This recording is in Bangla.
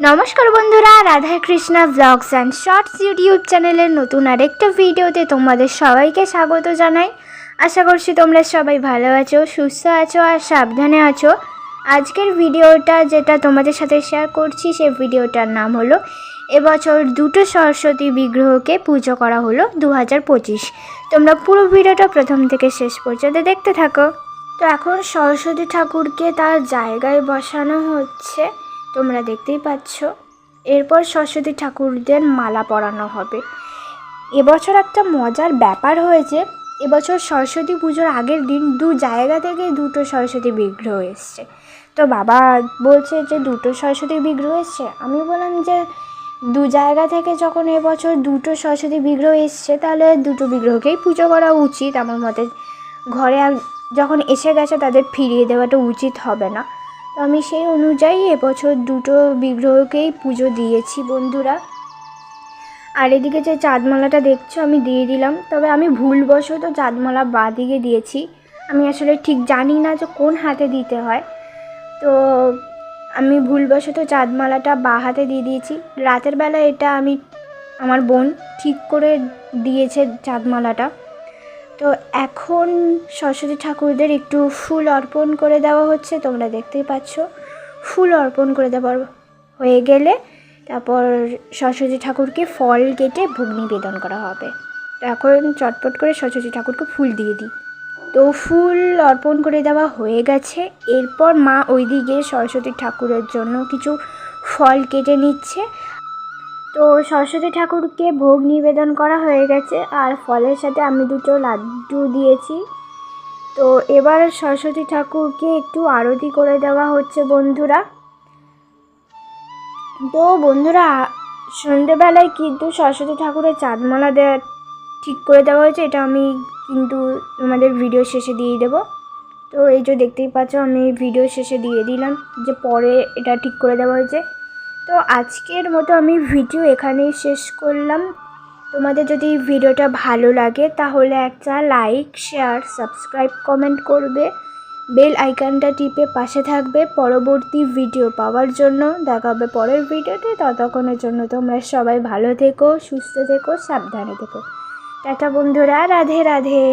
নমস্কার বন্ধুরা Radha Krishna blogs and shorts YouTube চ্যানেলের নতুন আরেকটা ভিডিওতে তোমাদের সবাইকে স্বাগত জানাই। আশা করছি তোমরা সবাই ভালো আছো, সুস্থ আছো আর সাবধানে আছো। আজকের ভিডিওটা যেটা তোমাদের সাথে শেয়ার করছি, সেই ভিডিওটার নাম হলো, এবছর দুটো সরস্বতী বিগ্রহকে পুজো করা হলো দু হাজার পঁচিশ। তোমরা পুরো ভিডিওটা প্রথম থেকে শেষ পর্যন্ত দেখতে থাকো। তো এখন সরস্বতী ঠাকুরকে তার জায়গায় বসানো হচ্ছে। তোমরা দেখতেই পাচ্ছ। এরপর সরস্বতী ঠাকুরদের মালা পরানো হবে। এবছর একটা মজার ব্যাপার হয়েছে, এবছর সরস্বতী পুজোর আগের দিন দু জায়গা থেকে দুটো সরস্বতী বিগ্রহ এসছে। তো বাবা বলছে যে দুটো সরস্বতী বিগ্রহ এসছে? আমি বললাম যে দু জায়গা থেকে যখন এবছর দুটো সরস্বতী বিগ্রহ এসছে, তাহলে দুটো বিগ্রহকেই পুজো করা উচিত। আমার মতে ঘরে যখন এসে গেছে, তাদের ফিরিয়ে দেওয়াটা উচিত হবে না। তো আমি সেই অনুযায়ী এবছর দুটো বিগ্রহকেই পুজো দিয়েছি, বন্ধুরা। আর এদিকে যে চাঁদমালাটা দেখছ, আমি দিয়ে দিলাম। তবে আমি ভুলবশত চাঁদমালা বা দিকে দিয়েছি। আমি আসলে ঠিক জানি না যে কোন হাতে দিতে হয়। তো আমি ভুলবশত চাঁদমালাটা বা হাতে দিয়ে দিয়েছি। রাতের বেলা এটা আমি আমার বোন ঠিক করে দিয়েছে চাঁদমালাটা। তো এখন সরস্বতী ঠাকুরদের একটু ফুল অর্পণ করে দেওয়া হচ্ছে, তোমরা দেখতেই পাচ্ছ। ফুল অর্পণ করে দেওয়ার হয়ে গেলে তারপর সরস্বতী ঠাকুরকে ফল কেটে ভোগ নিবেদন করা হবে। তো এখন চটপট করে সরস্বতী ঠাকুরকে ফুল দিয়ে দিই। তো ফুল অর্পণ করে দেওয়া হয়ে গেছে। এরপর মা ওইদিকে সরস্বতী ঠাকুরের জন্য কিছু ফল কেটে নিচ্ছে। তো সরস্বতী ঠাকুরকে ভোগ নিবেদন করা হয়ে গেছে, আর ফলের সাথে আমি দুটো লাড্ডু দিয়েছি। তো এবার সরস্বতী ঠাকুরকে একটু আরতি করে দেওয়া হচ্ছে বন্ধুরা। তো বন্ধুরা, সন্ধেবেলায় কিন্তু সরস্বতী ঠাকুরের চাঁদমালা দেওয়া ঠিক করে দেওয়া হয়েছে, এটা আমি কিন্তু তোমাদের ভিডিও শেষে দিয়ে দেবো। তো এই যে দেখতেই পাচ্ছ, আমি ভিডিও শেষে দিয়ে দিলাম যে পরে এটা ঠিক করে দেওয়া হয়েছে। তো আজকের মতো আমি ভিডিও এখানেই শেষ করলাম। তোমাদের যদি ভিডিওটা ভালো লাগে, তাহলে একটা লাইক শেয়ার সাবস্ক্রাইব কমেন্ট করবে। বেল আইকনটা টিপে পাশে থাকবে পরবর্তী ভিডিও পাওয়ার জন্য। দেখা হবে পরের ভিডিওতে ততক্ষণের জন্য তোমরা সবাই ভালো থেকো, সুস্থ থেকো, সাবধানে থেকো। টাটা বন্ধুরা, রাধে রাধে।